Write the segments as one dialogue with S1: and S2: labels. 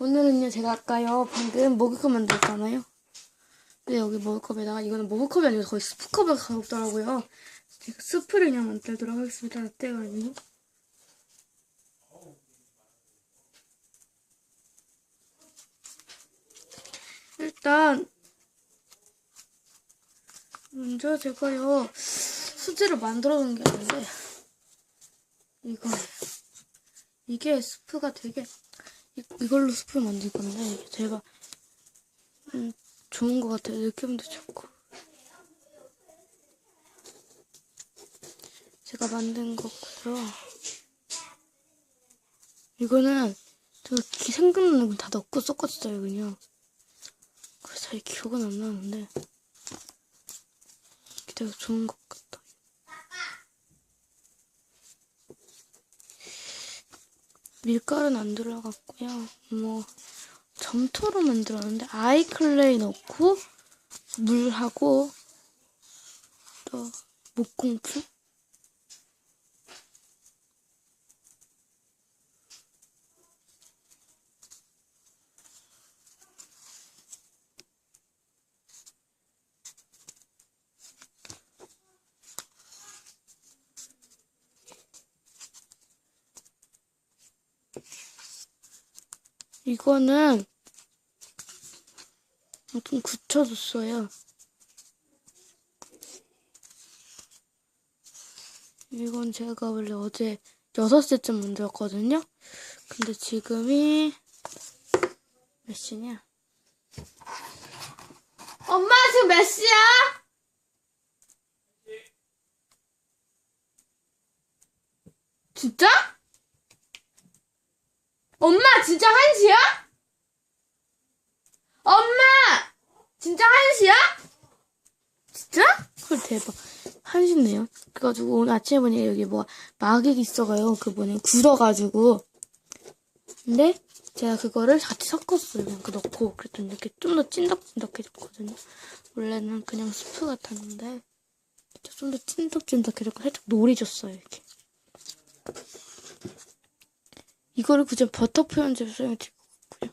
S1: 오늘은요, 제가 아까요, 방금 머그컵 만들었잖아요. 근데 여기 머그컵에다가, 이거는 머그컵이 아니고 거의 스프컵에 가깝더라고요. 스프를 그냥 만들도록 하겠습니다. 라떼가 아니고. 일단, 먼저 제가요, 수제로 만들어 놓은 게 아닌데, 이거. 이게 스프가 되게 이, 이걸로 스프를 만들 건데 제가 음, 좋은 것 같아요. 느낌도 좋고 제가 만든 거고요. 이거는 저 기- 생각나는 건 다 넣고 섞었어요 그냥. 그래서 잘 기억은 안 나는데 되게 좋은 것 같아 밀가루는 안 들어갔고요. 뭐 점토로 만들었는데 아이클레이 넣고 물하고 또 목공풀 이거는 좀 굳혀줬어요. 이건 제가 원래 어제 6시쯤 만들었거든요. 근데 지금이 몇 시냐? 엄마 지금 몇 시야? 진짜? 엄마 진짜 한시야? 엄마 진짜 한시야? 진짜? 헐 대박 한시네요. 그래가지고 오늘 아침에 보니 여기 뭐 마개기 있어가요. 그 뭐냐 굳어가지고 근데 제가 그거를 같이 섞었어요. 그냥 그 넣고 그랬더니 이렇게 좀 더 찐덕찐덕해졌거든요. 원래는 그냥 스프 같았는데 좀 더 찐덕찐덕해졌고 살짝 노리졌어요 이렇게. 이거를 굳이 버터 표현제로 써야 될것 같고요.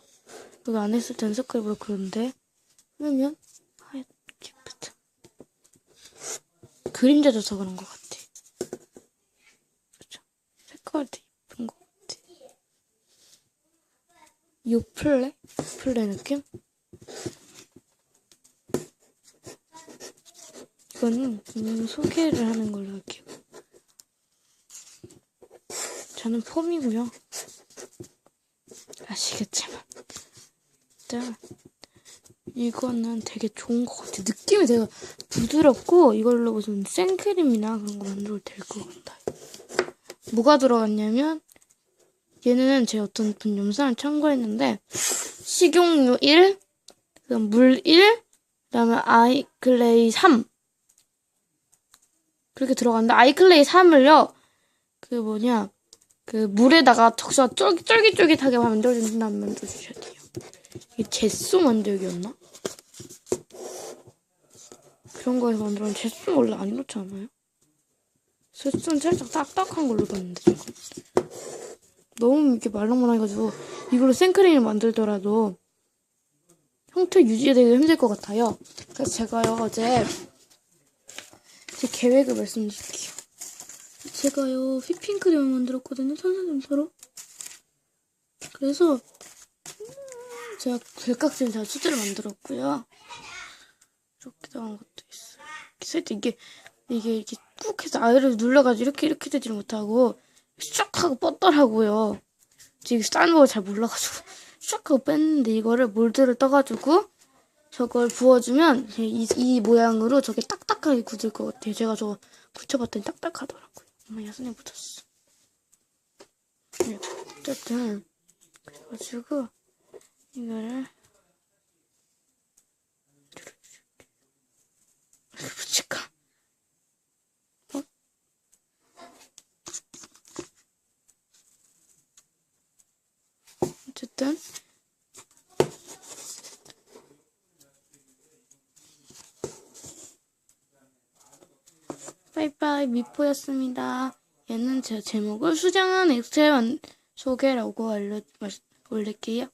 S1: 여기 안에 있을 땐 색깔이 뭐 그런데 그러면 하얗게 붙어. 그림자 져서 그런 것 같아. 색깔이 되게 예쁜 것 같아. 요 플레? 플레 느낌? 이거는 그냥 소개를 하는 걸로 할게요. 저는 폼이고요. 아시겠지만. 일단, 이거는 되게 좋은 것 같아요. 느낌이 되게 부드럽고, 이걸로 무슨 생크림이나 그런 거 만들어도 될 것 같아요. 뭐가 들어갔냐면, 얘는 제 어떤 분 영상을 참고했는데, 식용유 1, 그다음 물 1, 그다음에 아이클레이 3. 그렇게 들어갔는데, 아이클레이 3을요, 그 뭐냐, 그 물에다가 적셔 쫄깃, 쫄깃쫄깃하게 만들어준 다음 만들어주셔야 돼요. 이게 제소 만들기였나? 그런 거에서 만들면 제소 원래 안 이렇지 않아요? 제소는 살짝 딱딱한 걸로 봤는데 지금 너무 이렇게 말랑말랑해가지고 이걸로 생크림을 만들더라도 형태 유지가 되게 힘들 것 같아요. 그래서 제가요 어제 제 계획을 말씀드릴게요. 제가요 휘핑크림을 만들었거든요 탄산염소로. 그래서 음, 제가 결각진 제가 수제를 만들었고요. 이렇게 나온 것도 있어요. 살짝 이게 이게 이렇게 꾹 해서 아래를 눌러가지고 이렇게 이렇게 되지 못하고 샥 하고 뻗더라고요. 지금 싼거잘 몰라가지고 샥 하고 뺐는데 이거를 몰드를 떠가지고 저걸 부어주면 이, 이 모양으로 저게 딱딱하게 굳을 것 같아요. 제가 저거 굳혀봤더니 딱딱하더라고요 엄마 야선에 묻었어. 네, 어쨌든 그래가지고 이거를 이렇게 붙일까? 어? 어쨌든 빠이빠이 미포였습니다. 얘는 제 제목을 수정한 엑셀 소개라고 알려, 말- 올릴게요.